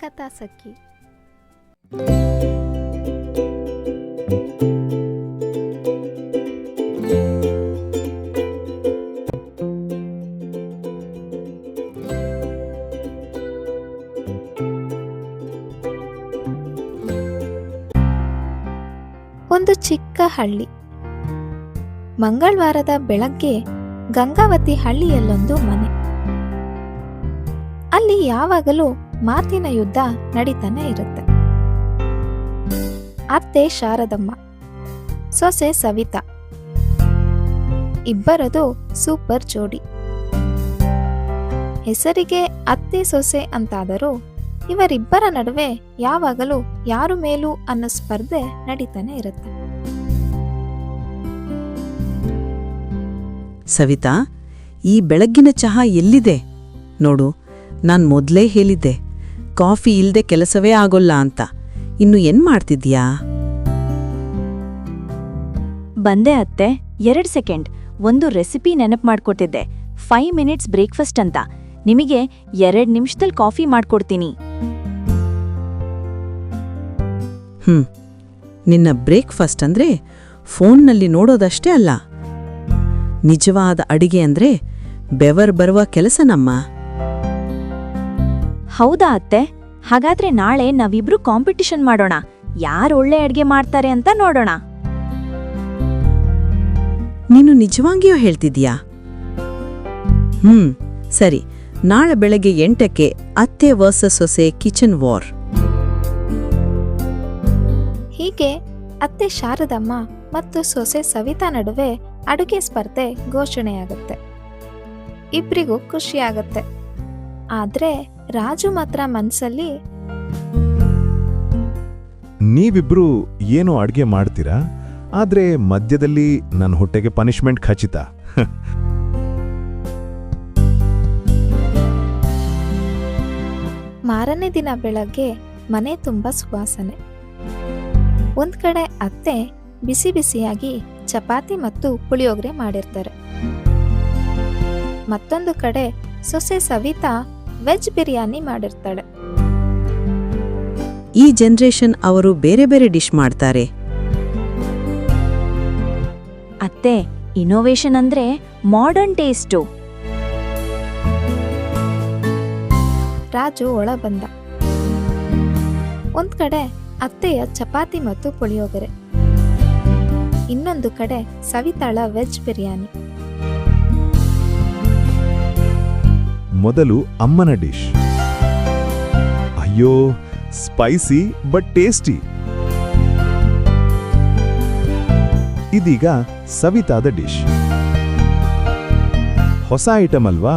ಕಥಾ ಸಖಿ. ಒಂದು ಚಿಕ್ಕ ಹಳ್ಳಿ. ಮಂಗಳವಾರದ ಬೆಳಗ್ಗೆ ಗಂಗಾವತಿ ಹಳ್ಳಿಯಲ್ಲೊಂದು ಮನೆ. ಅಲ್ಲಿ ಯಾವಾಗಲೂ ಮಾತಿನ ಯುದ್ಧ ನಡೀತಾನೆ ಇರುತ್ತೆ. ಅತ್ತೆ ಶಾರದಮ್ಮ, ಸೊಸೆ ಸವಿತಾ, ಇಬ್ಬರದು ಸೂಪರ್ ಜೋಡಿ. ಹೆಸರಿಗೆ ಅತ್ತೆ ಸೊಸೆ ಅಂತಾದರೂ ಇವರಿಬ್ಬರ ನಡುವೆ ಯಾವಾಗಲೂ ಯಾರು ಮೇಲೂ ಅನ್ನೋ ಸ್ಪರ್ಧೆ ನಡೀತಾನೆ ಇರುತ್ತೆ. ಸವಿತಾ, ಈ ಬೆಳಗ್ಗಿನ ಚಹಾ ಎಲ್ಲಿದೆ? ನೋಡು, ನಾನು ಮೊದಲೇ ಹೇಳಿದ್ದೆ. ಕಾಫಿ ಇಲ್ದೆ ಕೆಲಸವೇ ಆಗೋಲ್ಲ ಅಂತ. ಇನ್ನು ಏನ್ ಮಾಡ್ತಿದ್ಯಾ ಬಂದೆ ಅತ್ತೆ ಎರಡ್ ಸೆಕೆಂಡ್. ಒಂದು ರೆಸಿಪಿ ನೆನಪು ಮಾಡ್ಕೊಟ್ಟಿದ್ದೆ ಫೈವ್ ಮಿನಿಟ್ಸ್ ಬ್ರೇಕ್ಫಾಸ್ಟ್ ಅಂತ. ನಿಮಗೆ ಎರಡ್ ನಿಮಿಷದಲ್ಲಿ ಕಾಫಿ ಮಾಡ್ಕೊಡ್ತೀನಿ. ಹ್ಮ್. ನಿನ್ನ ಬ್ರೇಕ್ಫಾಸ್ಟ್ ಅಂದ್ರೆ ಫೋನ್ನಲ್ಲಿ ನೋಡೋದಷ್ಟೇ ಅಲ್ಲ. ನಿಜವಾದ ಅಡಿಗೆ ಅಂದ್ರೆ ಬೆವರ್ ಬರುವ ಕೆಲಸ ನಮ್ಮ. ಹೌದಾ ಅತ್ತೆ? ಹಾಗಾದ್ರೆ ನಾಳೆ ನಾವಿಬ್ರು ಕಾಂಪಿಟಿಷನ್ ಮಾಡೋಣ. ಯಾರು ಒಳ್ಳೆ ಅಡ್ಗೆ ಮಾಡ್ತಾರೆ ಅಂತ ನೋಡೋಣ. ನೀನು ನಿಜವಾಗಿಯೂ ಹೇಳ್ತಿದ್ಯಾ ಹ್ಮ್ ಸರಿ. ನಾಳೆ ಬೆಳಗ್ಗೆ ಎಂಟಕ್ಕೆ ಅತ್ತೆ ವರ್ಸಸ್ ಸೊಸೆ ಕಿಚನ್ ವಾರ್ ಹೀಗೆ ಅತ್ತೆ ಶಾರದಮ್ಮ ಮತ್ತು ಸೊಸೆ ಸವಿತಾ ನಡುವೆ ಅಡುಗೆ ಸ್ಪರ್ಧೆ ಘೋಷಣೆಯಾಗುತ್ತೆ. ಇಬ್ರಿಗೂ ಖುಷಿಯಾಗತ್ತೆ. ಆದ್ರೆ ರಾಜು ಮಾತ್ರ ಮನ್ಸಲ್ಲಿ ನೀವಿಬ್ರು ಏನು ಅಡ್ಗೆ ಮಾಡ್ತೀರಾ? ಆದ್ರೆ ಮಧ್ಯದಲ್ಲಿ ನನ್ನ ಹೊಟ್ಟೆಗೆ ಪನಿಷ್ಮೆಂಟ್ ಖಚಿತ. ಮಾರನೇ ದಿನ ಬೆಳಗ್ಗೆ ಮನೆ ತುಂಬಾ ಸುವಾಸನೆ. ಒಂದ್ ಕಡೆ ಅತ್ತೆ ಬಿಸಿ ಬಿಸಿಯಾಗಿ ಚಪಾತಿ ಮತ್ತು ಪುಳಿಯೋಗರೆ ಮಾಡಿರ್ತಾರೆ. ಮತ್ತೊಂದು ಕಡೆ ಸೊಸೆ ಸವಿತಾ ವೆಜ್ ಬಿರಿಯಾನಿ ಮಾಡಿರ್ತಾಳೆ. ಈ ಜನರೇಷನ್ ಅವರು ಬೇರೆ ಬೇರೆ ಡಿಶ್ ಮಾಡ್ತಾರೆ. ಅತ್ತೆ ಇನೋವೇಷನ್ ಅಂದ್ರೆ ಮಾಡರ್ನ್ ಟೇಸ್ಟು ರಾಜು ಒಳ ಬಂದ ಒಂದ್ ಕಡೆ ಅತ್ತೆಯ ಚಪಾತಿ ಮತ್ತು ಪುಳಿಯೋಗರೆ. ಇನ್ನೊಂದು ಕಡೆ ಸವಿತಾಳ ವೆಜ್ ಬಿರಿಯಾನಿ. ಮೊದಲು ಅಮ್ಮನ ಡಿಶ್ ಅಯ್ಯೋ ಸ್ಪೈಸಿ ಬಟ್ ಟೇಸ್ಟಿ ಇದೀಗ ಸವಿತಾದ ಡಿಶ್ ಹೊಸ ಐಟಮ್ ಅಲ್ವಾ?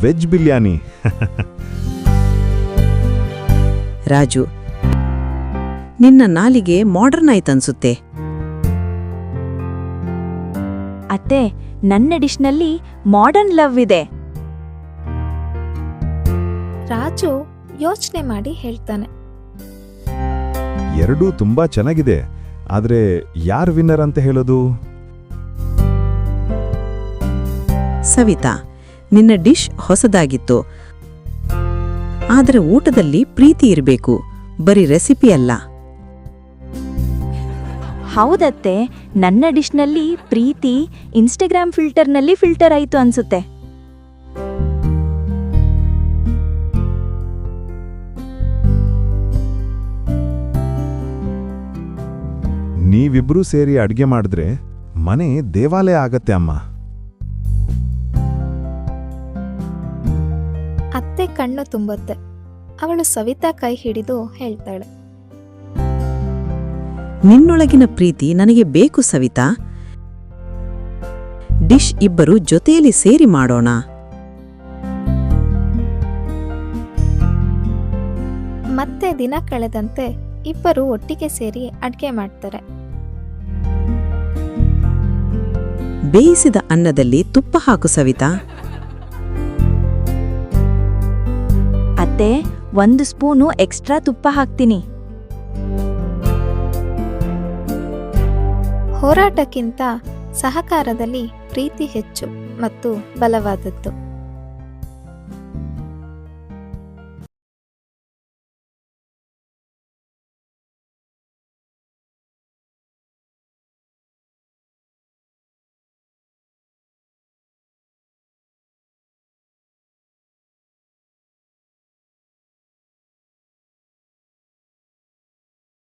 ವೆಜ್ ಬಿರಿಯಾನಿ. ರಾಜು ನಿನ್ನ ನಾಲಿಗೆ ಮಾಡರ್ನ್ ಆಯ್ತನ್ಸುತ್ತೆ ಅತ್ತೆ ನನ್ನ ಡಿಶ್ನಲ್ಲಿ ಮಾಡರ್ನ್ ಲವ್ ಇದೆ. ರಾಜು ಯೋಚನೆ ಮಾಡಿ ಹೇಳ್ತಾನೆ. ಎರಡೂ ತುಂಬಾ ಚೆನ್ನಾಗಿದೆ. ಆದ್ರೆ ಯಾರ್ ವಿನ್ನರ್ ಅಂತ ಹೇಳೋದು? ಸವಿತಾ ನಿನ್ನ ಡಿಶ್ ಹೊಸದಾಗಿತ್ತು. ಆದರೆ ಊಟದಲ್ಲಿ ಪ್ರೀತಿ ಇರಬೇಕು. ಬರೀ ರೆಸಿಪಿ ಅಲ್ಲ. ಹೌದತ್ತೆ ನನ್ನ ಡಿಶ್ನಲ್ಲಿ ಪ್ರೀತಿ ಇನ್ಸ್ಟಾಗ್ರಾಮ್ ಫಿಲ್ಟರ್ನಲ್ಲಿ ಫಿಲ್ಟರ್ ಆಯಿತು ಅನ್ಸುತ್ತೆ. ನೀವಿಬ್ರೂ ಸೇರಿ ಅಡ್ಗೆ ಮಾಡಿದ್ರೆ ಮನೆ ದೇವಾಲಯ ಆಗತ್ತೆ ಅಮ್ಮ. ಅತ್ತೆ ಕಣ್ಣು ತುಂಬುತ್ತೆ. ಅವಳು ಸವಿತಾ ಕೈ ಹಿಡಿದು ಹೇಳ್ತಾಳೆ. ನಿನ್ನೊಳಗಿನ ಪ್ರೀತಿ ನನಗೆ ಬೇಕು ಸವಿತಾ. ಡಿಶ್ ಇಬ್ಬರು ಜೊತೆಯಲ್ಲಿ ಸೇರಿ ಮಾಡೋಣ. ಮತ್ತೆ ದಿನ ಕಳೆದಂತೆ ಇಬ್ಬರು ಒಟ್ಟಿಗೆ ಸೇರಿ ಅಡ್ಗೆ ಮಾಡ್ತಾರೆ. ಬೇಯಿಸಿದ ಅನ್ನದಲ್ಲಿ ತುಪ್ಪ ಹಾಕು ಸವಿತಾ. ಅತ್ತೆ, ಒಂದು ಸ್ಪೂನು ಎಕ್ಸ್ಟ್ರಾ ತುಪ್ಪ ಹಾಕ್ತೀನಿ. ಹೋರಾಟಕ್ಕಿಂತ ಸಹಕಾರದಲ್ಲಿ ಪ್ರೀತಿ ಹೆಚ್ಚು ಮತ್ತು ಬಲವಾದದ್ದು.